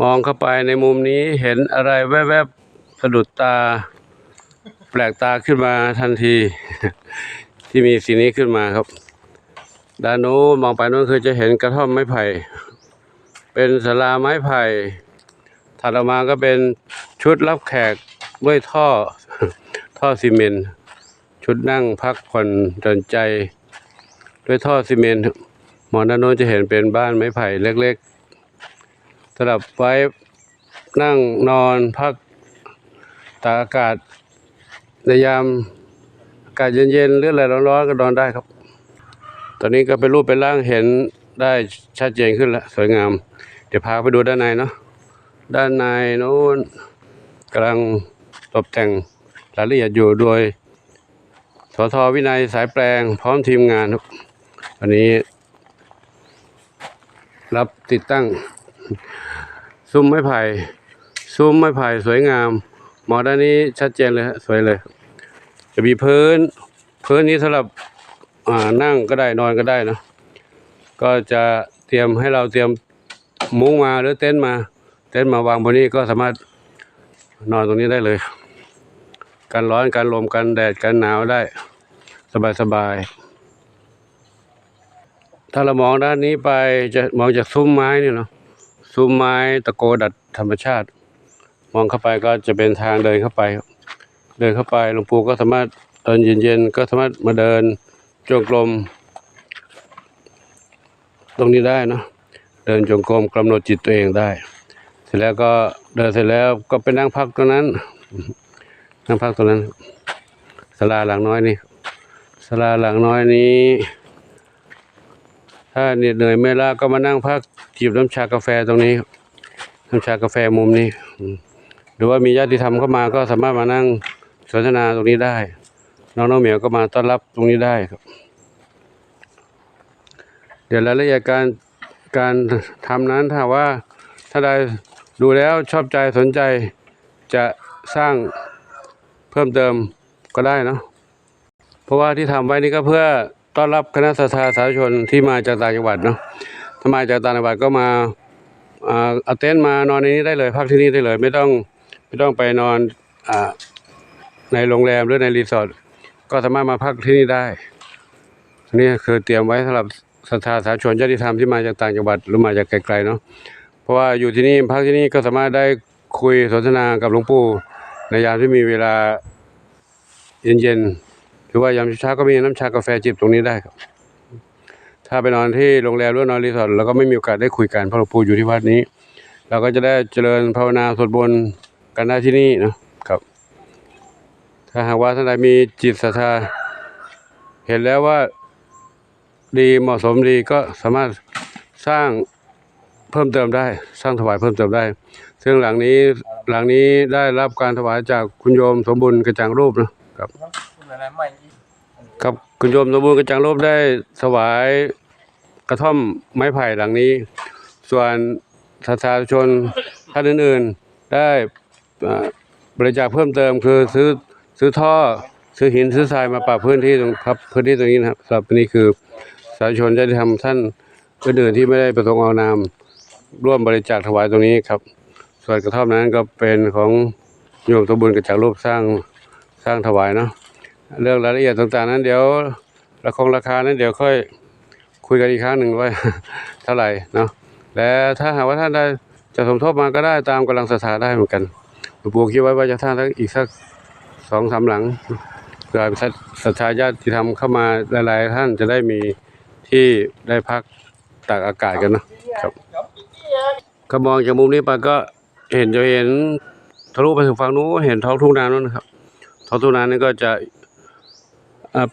มองเข้าไปในมุมนี้เห็นอะไรแวบๆสะดุดตา แปลกตาขึ้นมาทันที ที่มีสิ่งนี้ขึ้นมาครับ ด้านโน้มองไปโน้นคือจะเห็นกระท่อมไม้ไผ่ เป็นศาลาไม้ไผ่ถัดออกมาก็เป็นชุดรับแขกด้วยท่อท่อซีเมนต์ชุดนั่งพักผ่อนหย่อนใจ ด้วยท่อซีเมนต์มองด้านโน้นจะเห็นเป็นบ้านไม้ไผ่เล็กๆ สำหรับไว้นั่งนอนพักตากอากาศในยามอากาศเย็นๆหรืออะไรร้อนๆก็นอนได้ครับ ตอนนี้ก็เป็นรูปเป็นร่างเห็นได้ชัดเจนขึ้นแล้วสวยงาม เดี๋ยวพาไปดูด้านในเนาะด้านในโน้นกำลังตกแต่งรายละเอียดอยู่โดยสทวินัยสายแปลงพร้อมทีมงานครับวันนี้ รับติดตั้ง ซุ้มไม้ไผ่ซุ้มไม้ไผ่สวยงาม หมอด้านนี้ชัดเจนเลยฮะสวยเลย จะมีพื้น พื้นนี้สำหรับนั่งก็ได้นอนก็ได้นะก็จะเตรียมให้เราเตรียมมุ้งมาหรือเต็นท์มา เต็นท์มาวางบนนี้ก็สามารถนอนตรงนี้ได้เลยกันร้อนกันลมกันแดดกันหนาวได้ สบายสบายถ้าเรามองด้านนี้ไปจะมองจากซุ้มไม้นี่เนาะ ซุ้มไม้ตะโกดัดธรรมชาติ มองเข้าไปก็จะเป็นทางเดินเข้าไป เดินเข้าไปหลวงปู่ก็สามารถตอนเย็นๆก็สามารถมาเดินจงกรมตรงนี้ได้เนะเดินจงกรมกำหนดจิตตัวเองได้ เสร็จแล้วก็เดินเสร็จแล้วก็ไปนั่งพักตรงนั้นนั่งพักตรงนั้นศาลาหลังน้อยนี่ศาลาหลังน้อยนี้ ถ้าเหน็ดเหนื่อยไม่ล้าก็มานั่งพักจิบน้ำชากาแฟตรงนี้น้ำชากาแฟมุมนี้ หรือว่ามีญาติธรรมเข้ามาก็สามารถมานั่งสนทนาตรงนี้ได้ น้องน้องเหมียวก็มาต้อนรับตรงนี้ได้ครับ เดี๋ยวรายละเอียดการการทำนั้นถ้าว่าถ้าใดดูแล้วชอบใจสนใจจะสร้างเพิ่มเติมก็ได้เนาะเพราะว่าที่ทำไว้นี่ก็เพื่อ ต้อนรับคณะสัตยาสาธุชนที่มาจากต่างจังหวัดเนาะถ้ามาจากต่างจังหวัดก็มาอาเอาเต็นท์มานอนในนี้ได้เลยพักที่นี่ได้เลย ไม่ต้องไม่ต้องไปนอนอในโรงแรมหรือในรีสอร์ทก็สามารถมาพักที่นี่ได้นี่คือเตรียมไว้สำหรับศรัทธาสาธุชนญาติธรรมที่มาจากต่างจังหวัดหรือมาจากไกลๆเนาะเพราะว่าอยู่ที่นี่พักที่นี่ก็สามารถได้คุยสนทนากับหลวงปู่ในยามที่มีเวลาเย็นๆ รือว่ายามเช้าก็มีน้ำชากาแฟจิบตรงนี้ได้ครับ ถ้าไปนอนที่โรงแรมหรือนอนรีสอร์ทเราก็ไม่มีโอกาสได้คุยกันเพราะหลวงปู่อยู่ที่วัดนี้ เราก็จะได้เจริญภาวนาสวดมนต์กันได้ที่นี่นะครับ ถ้าหากว่าท่านใดมีจิตศรัทธา เห็นแล้วว่าดีเหมาะสมดีก็สามารถสร้างเพิ่มเติมได้ สร้างถวายเพิ่มเติมได้ ซึ่งหลังนี้หลังนี้ได้รับการถวายจากคุณโยมสมบูรณ์กระจ่างรูปนะครับ คุณโยมสมบูรณ์กระจ่างรูปได้ถวายกระท่อมไม้ไผ่หลังนี้ ส่วนประชาชนท่านอื่นๆ ได้บริจาคเพิ่มเติมคือซื้อซื้อท่อซื้อหินซื้อทรายมาปรับพื้นที่ตรงครับพื้นที่ตรงนี้นะครับสำหรับนี่คือสาธุชนจะได้ทำท่านอื่นๆที่ไม่ได้ประสงค์เอานามร่วมบริจาคถวายตรงนี้ครับ ส่วนกระท่อมนั้นก็เป็นของโยมสมบูรณ์กระจากรูปสร้างสร้างถวายเนาะ เรื่องรายละเอียดต่างๆนั้น เดี๋ยวราคงราคานั้นเดี๋ยวค่อยคุยกันอีกครั้งหนึ่งว่าเท่าไหร่เนาะและถ้าหากว่าท่านได้จะสมทบมาก็ได้ตามกำลังศรัทธาได้เหมือนกันหลวงปู่คิดไว้ว่าจะสร้างสักอีกสักสองสามหลังเพื่อศรัทธาญาติธรรมเข้ามาหลายๆท่านจะได้มีที่ได้พักตากอากาศกันนะครับก็มองจากมุมนี้ไปก็เห็นจะเห็นทะลุไปถึงฝั่งนู้นเห็นท้องทุ่งนานู้นนะครับท้องทุ่งนานี่ก็จะ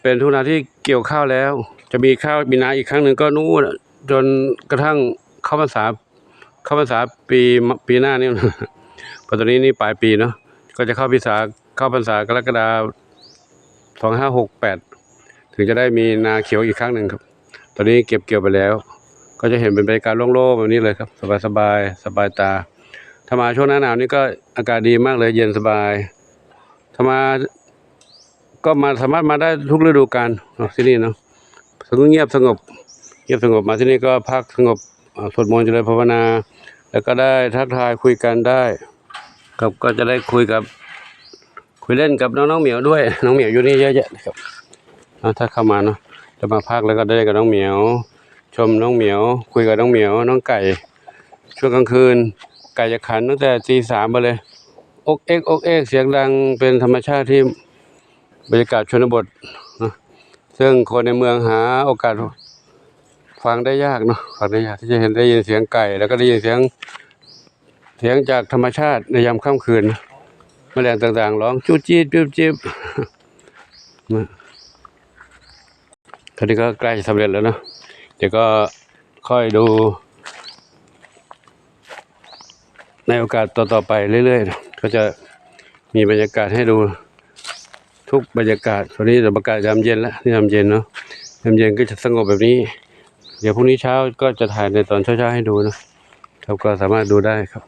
เป็นทุ่งนาที่เกี่ยวข้าวแล้ว จะมีข้าวมีนาอีกครั้งหนึ่งก็นู้นจนกระทั่งเข้าพรรษาเข้าพรรษาปีปีหน้านี่เพอตอนนี้นี่ปลายปีเนาะก็จะเข้าพรรษาเข้าพรรษากรกฎาสองห้าหกแปดถึงจะได้มีนาเขียวอีกครั้งหนึ่งครับ ตอนนี้เก็บเกี่ยวไปแล้ว ก็จะเห็นเป็นบรรยากาศโล่งๆแบบนี้เลยครับ สบายสบายสบายตาถ้ามาช่วงหน้าหนาวนี่ก็อากาศดีมากเลยเย็นสบายถ้ามา ก็มาสามารถมาได้ทุกฤดูกาลที่นี่เนาะสงบเงียบสงบ เงียบสงบมาที่นี่ก็พักสงบสวดมนต์เจริญภาวนา แล้วก็ได้ทักทายคุยกันได้ครับก็จะได้คุยกับ คุยเล่นกับน้องน้องเหมียวด้วย น้องเหมียวอยู่นี่เยอะแยะครับถ้าเข้ามาเนาะจะมาพักแล้วก็ได้กับน้องเหมียว ชมน้องเหมียว คุยกับน้องเหมียว น้องไก่ ช่วงกลางคืน ไก่จะขันตั้งแต่ตีสามไปเลยอกเอกอกเอกเสียงดังเป็นธรรมชาติที่ บรรยากาศชนบทนะซึ่งคนในเมืองหาโอกาสฟังได้ยากเนาะฟังได้ยากที่จะเห็นได้ยินเสียงไก่ แล้วก็ได้ยินเสียงเสียงจากธรรมชาติในยามค่ำคืนนะแมลงต่างๆร้องจู้จี๊ดจู้จี๊บคราวนี้ก็ใกล้จะสำเร็จแล้วเนาะเดี๋ยวก็ค่อยดู ในโอกาสต่อๆไปเรื่อยๆ ก็จะมีบรรยากาศให้ดู ทุกบรรยากาศตอนนี้บรรยากาศยามเย็นแล้วนี่ยามเย็นเนาะยามเย็นก็จะสงบแบบนี้ เดี๋ยวพรุ่งนี้เช้าก็จะถ่ายในตอนเช้าๆให้ดูนะครับก็สามารถดูได้ครับ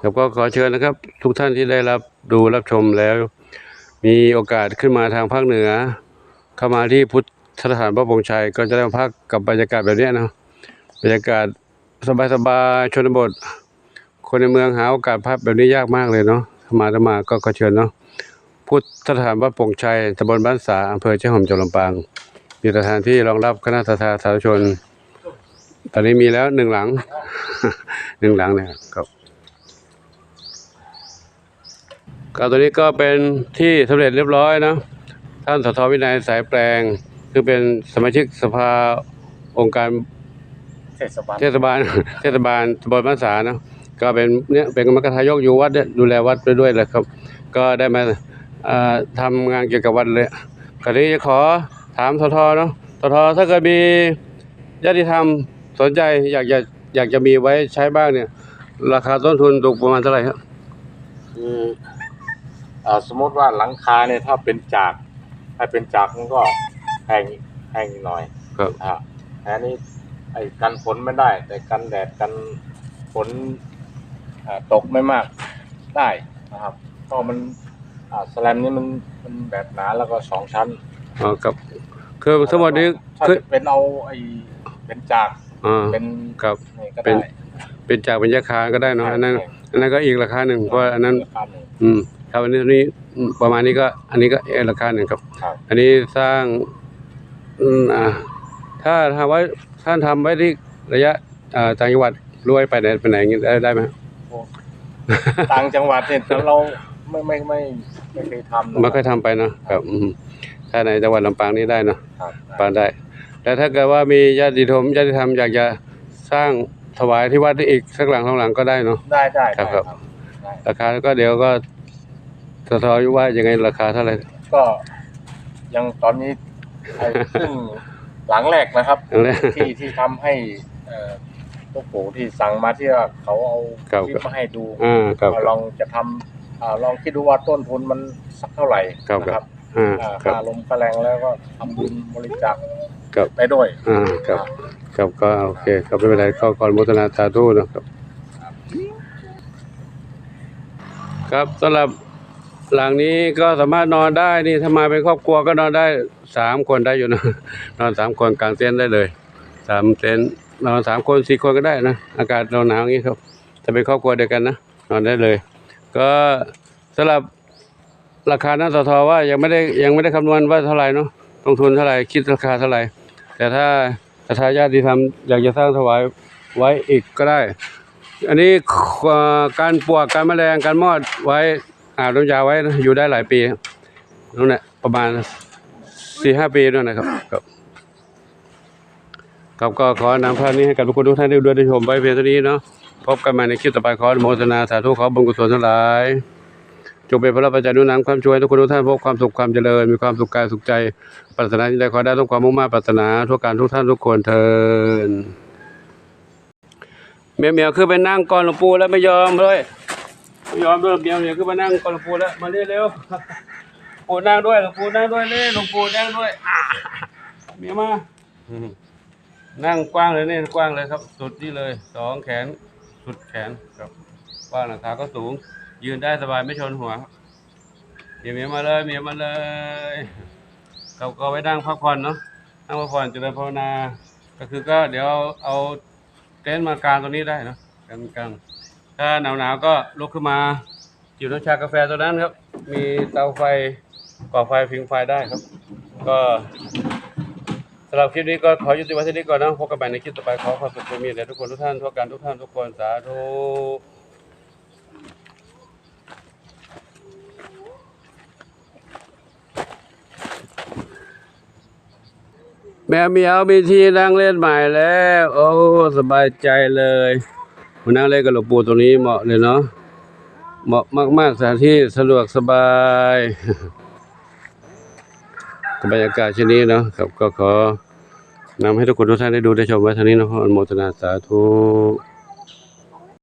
ครับก็ขอเชิญนะครับ ทุกท่านที่ได้รับดูรับชมแล้ว มีโอกาสขึ้นมาทางภาคเหนือ เข้ามาที่พุทธสถานพระบงชัยก็จะได้มาพักกับบรรยากาศแบบนี้นะบรรยากาศสบายๆชนบท คนในเมืองหาโอกาสพักแบบนี้ยากมากเลยเนาะถ้ามาถ้ามาก็ขอเชิญเนาะพุทธสถานพระปงชัยตำบลบ้านสาอำเภอเชียงหอมจังหวัดลำปางมีสถานที่รองรับคณะทาสาธุชน ตอนนี้มีแล้วหนึ่งหลังหนึ่งหลังนะครับครับก็ตัวนี้ก็เป็นที่สำเร็จเรียบร้อยนะ ท่านสทวินัยสายแปลง คือเป็นสมาชิกสภาองค์การเทศบาลเทศบาลเทศบาลตำบลบ้านสานะก็เป็นเนี่ยเป็นกรรมการทายกอยู่วัดเนี่ยดูแลวัดไปด้วยเลยครับ ก็ได้มาอ่าทำงานเกี่ยวกับวัดเลยคราวนี้จะขอถามททเนาะททถ้าเกิดมีญาติธรรมสนใจอยากจะอยากจะมีไว้ใช้บ้างเนี่ย ราคาต้นทุนตกประมาณเท่าไหร่ครับคืออ่าสมมติว่าหลังคาเนี่ยถ้าเป็นจาก ถ้าเป็นจากมันก็แพงแพงหน่อยครับอ่าอันนี้ไอ้กันฝนไม่ได้ แต่กันแดดกันฝนอ่าตกไม่มากได้นะครับเพราะมันอ่าสแลมนี่มันมันแบบหนาแล้วก็สองชั้นอ๋อครับคือทั้งหมดนี้ถ้าคือจะเป็นเอาไอ้เป็นจากอ่า เป็นครับ นี่ก็เป็นได้เป็นจากเป็นยาคาก็ได้เนาะอันนั้นอันนั้นก็อีกราคาหนึ่งเพราะอันนั้น ราคาหนึ่งอืม ครับอันนี้อันนี้อืมประมาณนี้ก็ อันนี้ก็เอกราคาหนึ่งครับ ครับ อันนี้สร้างอืมอ่าถ้าทำไว้ท่านทำไว้ที่ระยะอ่าต่างจังหวัดรวยไปไหนไปไหนอย่างงี้ได้ได้ไหมโอ้ต่างจังหวัดเนี่ยเราไม่ไม่ไม่ไม่เคยทำนะไม่ค่อยทำไปเนาะครับอืมถ้าในจังหวัดลำปางนี่ได้เนาะ ครับปางได้แต่ถ้าเกิดว่ามีญาติธรรมญาติธรรมอยากจะสร้างถวายที่วัดอีกสักหลังสองหลังก็ได้เนาะ ได้ได้ครับ ได้ครับได้ราคาก็เดี๋ยวก็ สทอยู่ว่ายังไงราคาเท่าไหร่ก็ยังตอนนี้ไอ้ซึ่งหลังแรกนะครับอย่างแรกที่ที่ทำให้เอ่อพวกปู่ที่สั่งมาที่ว่าเขาเอาครับ คลิปมาให้ดูอ่าครับ ว่าลองจะทำอ่าลองคิดดูว่าต้นทุนมันสักเท่าไหร่ครับ นะครับอ่าอ่าครับ ค่าลมค่าแรงแล้วก็ทำบุญบริจาคครับ ไปด้วย อ่าครับ ครับก็โอเคครับไม่เป็นไรก็ก่อนโมทนาสาธุนะครับ ครับสำหรับ หลังนี้ก็สามารถนอนได้นี่ถ้ามาเป็นครอบครัวก็นอนได้สามคนได้อยู่นะ นอนสามคนกลางเต็นท์ได้เลยสามเต็นท์นอนสามคนสี่คนก็ได้นะ อากาศเราหนาวอย่างนี้ครับถ้าเป็นครอบครัวเดียวกันนะนอนได้เลย ก็สำหรับราคาหน้าสทว่ายังไม่ได้ยังไม่ได้คำนวณว่าเท่าไหร่เนาะลงทุนเท่าไหร่คิดราคาเท่าไหร่ แต่ถ้าถ้าญาติธรรมอยากจะสร้างถวายไว้อีกก็ได้ อันนี้การปวกการแมลงการมอดไว้ อาบน้ำยาไว้นะอยู่ได้หลายปีนั่นแหละประมาณสี่ห้าปีนั่นนะครับครับครับก็ขอนำภาพนี้ให้กับทุกคนทุกท่านได้ดูได้ชมไว้เพียงเท่านี้เนาะพบกันใหม่ในคลิปต่อไปขอโมทนาสาธุขอบุญกุศลทั้งหลายจงเป็นพระปัจจัยนุนนำความช่วยทุกคนทุกท่านพบความสุขความเจริญมีความสุขกายสุขใจปรารถนาที่ใดขอได้ต้องความมุ่งมั่นปรารถนาทุกการทุกท่านทุกคนเทินเมียวเมียวคือไปนั่งก่อนหลวงปู่แล้วไม่ยอมเลย ไม่ยอมเลยเมียวเมียวคือไปนั่งกอนหลวงปู่แล้วมาเร็วเร็วปู่นั่งด้วยหลวงปู่นั่งด้วยเลยหลวงปู่นั่งด้วยอ่าเมียมา นั่งกว้างเลยเนี่ยกว้างเลยครับ สุดนี่เลยสองแขน สุดแขนครับกว้างหลังคาก็สูง ยืนได้สบายไม่ชนหัวครับเมียวเมียมาเลยเมียมาเลยเราก็ไว้นั่งพักผ่อนเนาะนั่งพักผ่อนเจริญภาวนา ก็คือก็เดี๋ยวเอาเต็นท์มากางตรงนี้ได้เนอะกางกาง ถ้าหนาวหนาวๆก็ลุกขึ้นมาจิบน้ำชากาแฟตัวนั้นครับ มีเตาไฟก่อไฟพิงไฟได้ครับ ก็สำหรับคลิปนี้ก็ขอยุติไว้ที่นี้ก่อนนะพบกันใหม่ในคลิปต่อไปขอความสุขความมีแด่ทุกคนทุกท่านทุกการทุกท่านทุกคนสาธุแมวเมียวมีที่นั่งเล่นใหม่แล้ว โอ้ สบายใจเลย มานั่งเล่นกับหลวงปู่ตรงนี้เหมาะเลยเนาะเหมาะมากๆสถานที่สะดวกสบายบรรยากาศเช่นนี้เนาะครับก็ขอนำให้ทุกคนทุกท่านได้ดูได้ชมไว้ท่านี้เนาะอนุโมทนาสาธุ